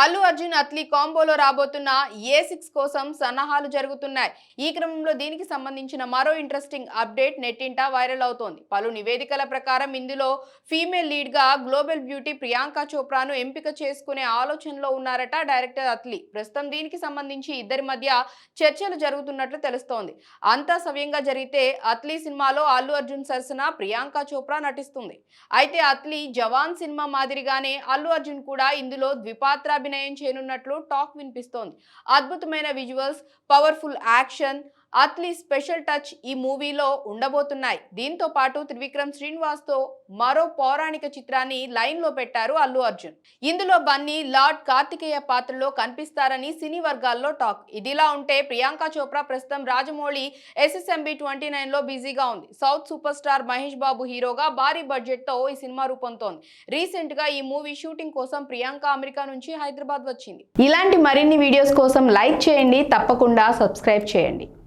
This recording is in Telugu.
అల్లు అర్జున్ అత్లీ కాంబోలో రాబోతున్న ఏ సిక్స్ కోసం సన్నాహాలు జరుగుతున్నాయి. ఈ క్రమంలో దీనికి సంబంధించిన మరో ఇంట్రెస్టింగ్ అప్డేట్ నెట్టింట వైరల్ అవుతోంది. పలు నివేదికల ప్రకారం ఇందులో ఫీమేల్ లీడ్గా గ్లోబల్ బ్యూటీ ప్రియాంక చోప్రాను ఎంపిక చేసుకునే ఆలోచనలో ఉన్నారట డైరెక్టర్ అత్లీ. ప్రస్తుతం దీనికి సంబంధించి ఇద్దరి మధ్య చర్చలు జరుగుతున్నట్లు తెలుస్తోంది. అంతా సవ్యంగా జరిగితే అత్లీ సినిమాలో అల్లు అర్జున్ సరసన ప్రియాంక చోప్రా నటిస్తుంది. అయితే అత్లీ జవాన్ సినిమా మాదిరిగానే అల్లు అర్జున్ కూడా ఇందులో అభినయం చేయనున్నట్లు టాక్ వినిపిస్తోంది. అద్భుతమైన visuals powerful action Atlee special touch ఈ మూవీలో ఉండబోతున్నాయి. దీంతో పాటు త్రివిక్రమ్ శ్రీనివాస్తో మరో పౌరాణిక చిత్రాన్ని లైన్లో పెట్టారు అల్లు అర్జున్. ఇందులో బన్నీ లార్డ్ కార్తికేయ పాత్రలో కనిపిస్తారని సినీ వర్గాల్లో టాక్. ఇదిలా ఉంటే ప్రియాంక చోప్రా ప్రస్తుతం రాజమౌళి ఎస్ఎస్ఎంబి ట్వంటీ నైన్లో బిజీగా ఉంది. South super star Mahesh Babu హీరోగా భారీ బడ్జెట్తో ఈ సినిమా రూపొందుతోంది. రీసెంట్గా ఈ మూవీ షూటింగ్ కోసం ప్రియాంక అమెరికా నుంచి హైదరాబాద్ వచ్చింది. ఇలాంటి మరిన్ని వీడియోస్ కోసం లైక్ చేయండి తప్పకుండా సబ్స్క్రైబ్ చేయండి.